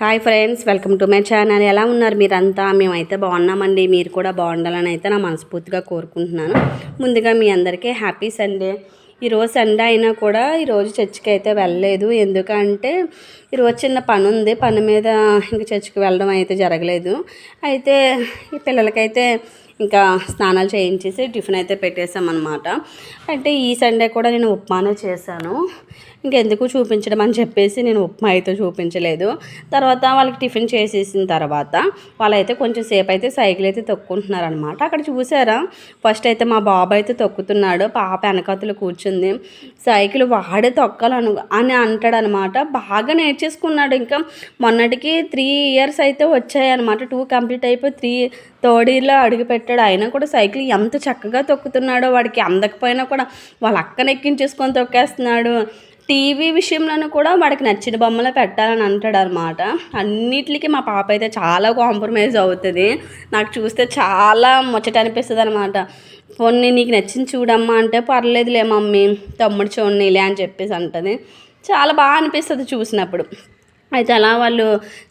Hi friends welcome to my channel. ఎలా ఉన్నారు మీరంతా? మేమైతే బాగున్నామండి. మీరు కూడా బాగుండాలని అయితే నా మనస్ఫూర్తిగా కోరుకుంటున్నాను. ముందుగా మీ అందరికీ హ్యాపీ సండే. ఈరోజు సండే అయినా కూడా ఈరోజు చర్చికి అయితే వెళ్ళలేదు. ఎందుకంటే ఈరోజు చిన్న పని ఉంది. పని మీద ఇంక చర్చికి వెళ్ళడం అయితే జరగలేదు. అయితే ఈ పిల్లలకైతే ఇంకా స్నానాలు చేయించేసి టిఫిన్ అయితే పెట్టేసామన్నమాట అంటే ఈ సండే కూడా నేను ఉప్మానే చేశాను. ఇంకెందుకు చూపించడం అని చెప్పేసి నేను ఉప్మా అయితే చూపించలేదు. తర్వాత వాళ్ళకి టిఫిన్ చేసేసిన తర్వాత వాళ్ళైతే కొంచెం సేపు అయితే సైకిల్ అయితే తొక్కుంటున్నారు అనమాట అక్కడ చూసారా? ఫస్ట్ అయితే మా బాబు అయితే తొక్కుతున్నాడు. పాప వెనకతులు కూర్చుంది. సైకిల్ వాడే తొక్కాలను అని అంటాడు అనమాట బాగా నేర్చేసుకున్నాడు. ఇంకా మొన్నటికి త్రీ ఇయర్స్ అయితే వచ్చాయి అనమాట టూ కంప్లీట్ అయిపోయి త్రీ తోడీలో అడుగుపెట్టాడు. అయినా కూడా సైకిల్ ఎంత చక్కగా తొక్కుతున్నాడో వాడికి అందకపోయినా కూడా వాళ్ళ అక్కన ఎక్కించేసుకొని తొక్కేస్తున్నాడు. టీవీ విషయంలోనూ కూడా వాడికి నచ్చిన బొమ్మలు పెట్టాలని అంటాడు అనమాట అన్నిటికీ మా పాప అయితే చాలా కాంప్రమైజ్ అవుతుంది. నాకు చూస్తే చాలా ముచ్చట అనిపిస్తుంది అనమాట పోనీ నీకు నచ్చింది చూడమ్మా అంటే పర్లేదులే మమ్మీ తమ్ముడు చూడనిలే అని చెప్పేసి అంటది. చాలా బాగా అనిపిస్తుంది చూసినప్పుడు. అయితే అలా వాళ్ళు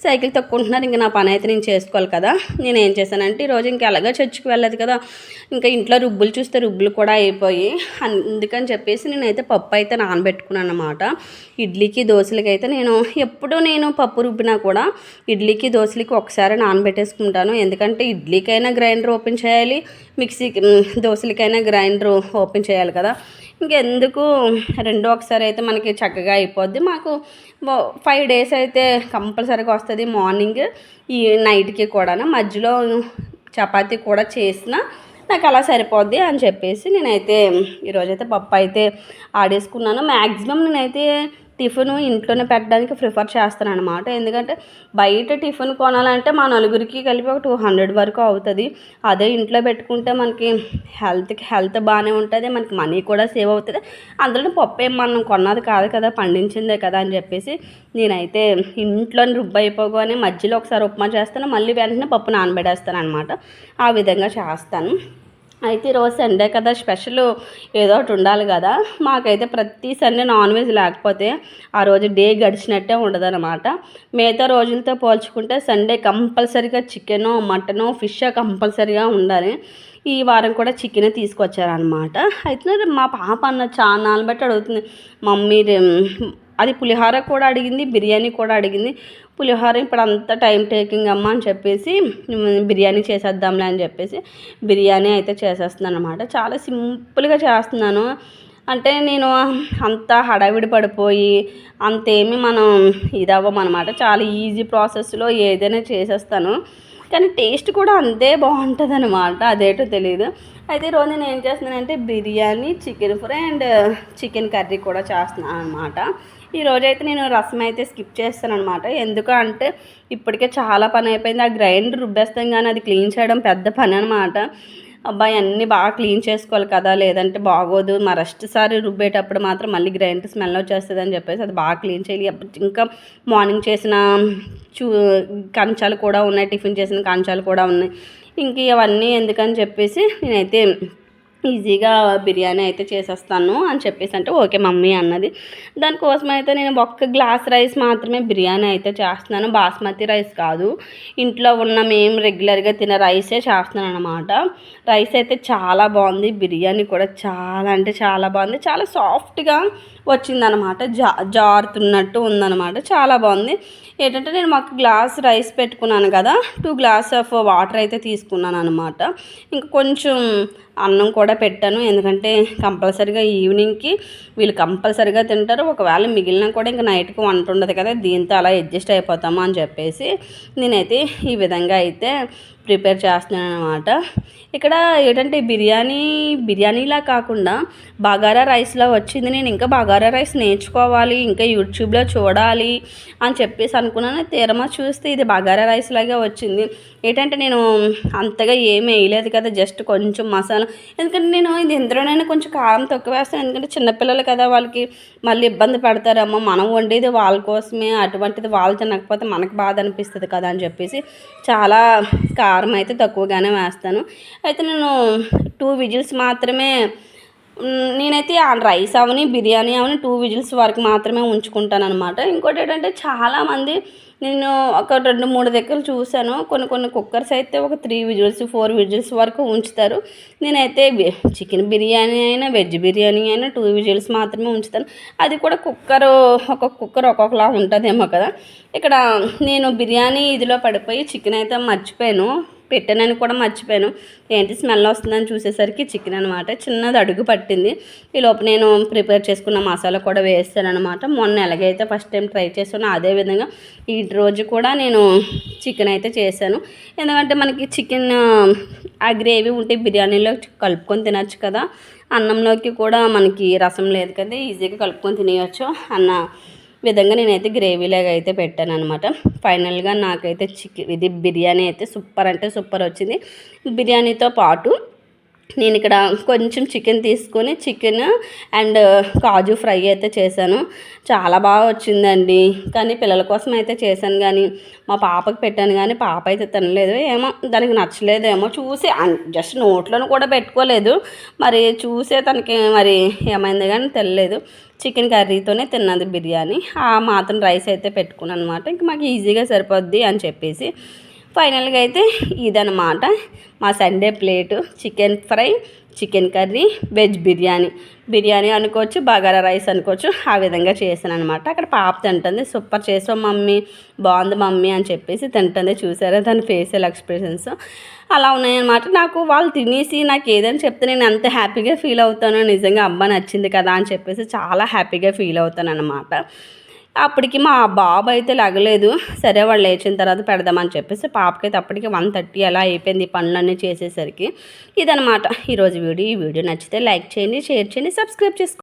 సైకిల్ తొక్కుంటున్నారు. ఇంకా నా పని అయితే నేను చేసుకోవాలి కదా. నేను ఏం చేశానంటే ఈరోజు ఇంకా అలాగా చర్చికి వెళ్ళదు కదా. ఇంకా ఇంట్లో రుబ్బులు చూస్తే రుబ్బులు కూడా అయిపోయి అందుకని చెప్పేసి నేనైతే పప్పు అయితే నానబెట్టుకున్నాను అనమాట ఇడ్లీకి దోశలకి అయితే నేను ఎప్పుడు నేను పప్పు రుబ్బినా కూడా ఇడ్లీకి దోశలకి ఒకసారి నానబెట్టేసుకుంటాను. ఎందుకంటే ఇడ్లీకైనా గ్రైండర్ ఓపెన్ చేయాలి మిక్సీకి దోశలకైనా గ్రైండర్ ఓపెన్ చేయాలి కదా. ఇంకెందుకు? రెండు ఒకసారి అయితే మనకి చక్కగా అయిపోద్ది. మాకు ఫైవ్ డేస్ అయితే కంపల్సరీగా వస్తుంది మార్నింగ్ ఈ నైట్కి కూడా మధ్యలో చపాతీ కూడా చేసిన నాకు అలా సరిపోద్ది అని చెప్పేసి నేనైతే ఈరోజైతే పప్పు అయితే ఆడేసుకున్నాను. మ్యాక్సిమం నేనైతే టిఫిన్ ఇంట్లోనే పెట్టడానికి ప్రిఫర్ చేస్తాను అనమాట ఎందుకంటే బయట టిఫిన్ కొనాలంటే మా నలుగురికి కలిపి ఒక టూ హండ్రెడ్ వరకు అవుతుంది. అదే ఇంట్లో పెట్టుకుంటే మనకి హెల్త్కి హెల్త్ బాగానే ఉంటుంది మనకి మనీ కూడా సేవ్ అవుతుంది. అందులో పప్పు ఏం మనం కొన్నది కాదు కదా పండించిందే కదా అని చెప్పేసి నేనైతే ఇంట్లో రుబ్బు అయిపోగానే మధ్యలో ఒకసారి ఉప్మా చేస్తాను మళ్ళీ వెంటనే పప్పు నానబెడేస్తాను అనమాట ఆ విధంగా చేస్తాను. అయితే ఈరోజు సండే కదా స్పెషల్ ఏదో ఒకటి ఉండాలి కదా. మాకైతే ప్రతి సండే నాన్ వెజ్ లేకపోతే ఆ రోజు డే గడిచినట్టే ఉండదన్నమాట. మిగతా రోజులతో పోల్చుకుంటే సండే కంపల్సరీగా చికెను మటను ఫిష్ కంపల్సరీగా ఉండాలి. ఈ వారం కూడా చికెన్ తీసుకొచ్చారనమాట అయితే మా పాప అన్న చాలా బట్టి అడుగుతుంది మమ్మీ అది పులిహోర కూడా అడిగింది బిర్యానీ కూడా అడిగింది పులిహోర ఇప్పుడు అంత టైం టేకింగ్ అమ్మ అని చెప్పేసి బిర్యానీ చేసేద్దాంలే అని చెప్పేసి బిర్యానీ అయితే చేసేస్తున్నాను అనమాట చాలా సింపుల్గా చేస్తున్నాను. అంటే నేను అంత హడావిడి పడిపోయి అంతేమి మనం ఇది చాలా ఈజీ ప్రాసెస్లో ఏదైనా చేసేస్తాను. కానీ టేస్ట్ కూడా అంతే బాగుంటుంది అనమాట అదేటో తెలియదు అయితే ఈరోజు నేను ఏం చేస్తున్నానంటే biryani chicken fry and chicken curry కూడా చేస్తున్నాను అనమాట ఈరోజు అయితే నేను రసం అయితే స్కిప్ చేస్తాను అనమాట ఎందుకు అంటే ఇప్పటికే చాలా పని అయిపోయింది. ఆ గ్రైండర్ రుబ్బేస్తాం కానీ అది క్లీన్ చేయడం పెద్ద పని అనమాట అబ్బాయి అన్నీ బాగా క్లీన్ చేసుకోవాలి కదా లేదంటే బాగోదు. మా రెస్ట్ సారి రుబ్బేటప్పుడు మాత్రం మళ్ళీ గ్రైండర్ స్మెల్ వచ్చేస్తుంది అని చెప్పేసి అది బాగా క్లీన్ చేయాలి. ఇంకా మార్నింగ్ చేసిన చూ కంచాలు కూడా ఉన్నాయి. టిఫిన్ చేసిన కంచాలు కూడా ఉన్నాయి. ఇంక ఇవన్నీ ఎందుకని చెప్పేసి నేనైతే ఈజీగా బిర్యానీ అయితే చేసేస్తాను అని చెప్పేసి అంటే ఓకే మమ్మీ అన్నది. దానికోసం అయితే నేను ఒక్క గ్లాస్ రైస్ మాత్రమే బిర్యానీ అయితే చేస్తున్నాను. బాస్మతి రైస్ కాదు. ఇంట్లో ఉన్న మేము రెగ్యులర్గా తినే రైసే చేస్తున్నాను అనమాట రైస్ అయితే చాలా బాగుంది. బిర్యానీ కూడా చాలా అంటే చాలా బాగుంది. చాలా సాఫ్ట్గా వచ్చిందనమాట జా జారుతున్నట్టు ఉందనమాట చాలా బాగుంది. ఏంటంటే నేను మాకు గ్లాస్ రైస్ పెట్టుకున్నాను కదా. టూ గ్లాస్ ఆఫ్ వాటర్ అయితే తీసుకున్నాను అనమాట ఇంకా కొంచెం అన్నం కూడా పెట్టాను. ఎందుకంటే కంపల్సరీగా ఈవినింగ్కి వీళ్ళు కంపల్సరీగా తింటారు. ఒకవేళ మిగిలిన కూడా ఇంకా నైట్కి వంట ఉండదు కదా దీంతో అలా అడ్జస్ట్ అయిపోతాము అని చెప్పేసి నేనైతే ఈ విధంగా అయితే ప్రిపేర్ చేస్తున్నాను అనమాట ఇక్కడ ఏంటంటే బిర్యానీ బిర్యానీలా కాకుండా బగారా రైస్లో వచ్చింది. నేను ఇంకా బగారా రైస్ నేర్చుకోవాలి ఇంకా యూట్యూబ్లో చూడాలి అని చెప్పేసి అనుకున్నాను. తీరమా చూస్తే ఇది బగారా రైస్ లాగే వచ్చింది. ఏంటంటే నేను అంతగా ఏమి వేయలేదు కదా జస్ట్ కొంచెం మసాలా. ఎందుకంటే నేను ఇది ఎందులోనైనా కొంచెం కారం తక్కువ వేస్తాను. ఎందుకంటే చిన్నపిల్లలు కదా వాళ్ళకి మళ్ళీ ఇబ్బంది పడతారమ్మో. మనం వండేది వాళ్ళ కోసమే అటువంటిది వాళ్ళు తినకపోతే మనకు బాధ అనిపిస్తుంది కదా అని చెప్పేసి చాలా కా కారం అయితే తక్కువగానే వేస్తాను. అయితే నేను టూ విజిల్స్ మాత్రమే నేనైతే ఆ రైస్ అవని బిర్యానీ అవని టూ విజిల్స్ వరకు మాత్రమే ఉంచుకుంటాను అనమాట ఇంకోటి ఏంటంటే చాలామంది నేను ఒక రెండు మూడు దగ్గర చూశాను. కొన్ని కొన్ని కుక్కర్స్ అయితే ఒక త్రీ విజిల్స్ ఫోర్ విజిల్స్ వరకు ఉంచుతారు. నేనైతే చికెన్ బిర్యానీ అయినా వెజ్ బిర్యానీ అయినా టూ విజిల్స్ మాత్రమే ఉంచుతాను. అది కూడా కుక్కర్ ఒక్కొక్క కుక్కర్ ఒక్కొక్కలా ఉంటుందేమో కదా. ఇక్కడ నేను బిర్యానీ ఇదిలో పడిపోయి చికెన్ అయితే మర్చిపోయాను. పెట్టానని కూడా మర్చిపోయాను. ఏంటి స్మెల్ వస్తుందని చూసేసరికి చికెన్ అనమాట చిన్నది అడుగు పట్టింది. ఈ లోపు నేను ప్రిపేర్ చేసుకున్న మసాలా కూడా వేస్తాను అనమాట మొన్న ఎలాగైతే ఫస్ట్ టైం ట్రై చేసానో అదే విధంగా ఈ రోజు కూడా నేను చికెన్ అయితే చేశాను. ఎందుకంటే మనకి చికెన్ ఆ గ్రేవీ ఉంటే బిర్యానీలో కలుపుకొని తినచ్చు కదా. అన్నంలోకి కూడా మనకి రసం లేదు కదా. ఈజీగా కలుపుకొని తినేయచ్చు అన్న విధంగా నేనైతే గ్రేవీలాగా అయితే పెట్టాను అనమాట ఫైనల్గా నాకైతే చికెన్ ఇది బిర్యానీ అయితే సూపర్ అంటే సూపర్ వచ్చింది. బిర్యానీతో పాటు నేను ఇక్కడ కొంచెం చికెన్ తీసుకొని చికెన్ అండ్ కాజు ఫ్రై అయితే చేశాను. చాలా బాగా వచ్చిందండి. కానీ పిల్లల కోసం అయితే చేశాను కానీ మా పాపకి పెట్టాను కానీ పాప అయితే తినలేదు. ఏమో దానికి నచ్చలేదేమో చూసి జస్ట్ నోట్లను కూడా పెట్టుకోలేదు. మరి చూసే తనకి మరి ఏమైంది కానీ తెలియలేదు చికెన్ కర్రీతోనే తిన్నది బిర్యానీ. ఆ మాత్రం రైస్ అయితే పెట్టుకున్నాను అనమాట ఇంక మాకు ఈజీగా సరిపోద్ది అని చెప్పేసి ఫైనల్గా అయితే ఇదనమాట మా Sunday plate. Chicken fry chicken curry veg biryani. Biryani అనుకోవచ్చు బగారా రైస్ అనుకోవచ్చు ఆ విధంగా చేశాను అనమాట అక్కడ పాప తింటుంది. సూపర్ చేసావు మమ్మీ. బాగుంది మమ్మీ అని చెప్పేసి తింటుంది. చూసారా దాని ఫేషియల్ ఎక్స్ప్రెషన్స్? అలా ఉన్నాయన్నమాట. నాకు వాళ్ళు తినేసి నాకు ఏదైనా చెప్తే నేను ఎంత హ్యాపీగా ఫీల్ అవుతానో నిజంగా అబ్బా నచ్చింది కదా అని చెప్పేసి చాలా హ్యాపీగా ఫీల్ అవుతాను అనమాట అప్పటికి మా బాబు అయితే లగలేదు. సరే వాళ్ళు లేచిన తర్వాత పెడదామని చెప్పేసి పాపకైతే అప్పటికి వన్ థర్టీ అలా అయిపోయింది పనులన్నీ చేసేసరికి. ఇదనమాట ఈరోజు వీడియో. ఈ వీడియో నచ్చితే లైక్ చేయండి షేర్ చేయండి సబ్స్క్రైబ్ చేసుకోండి.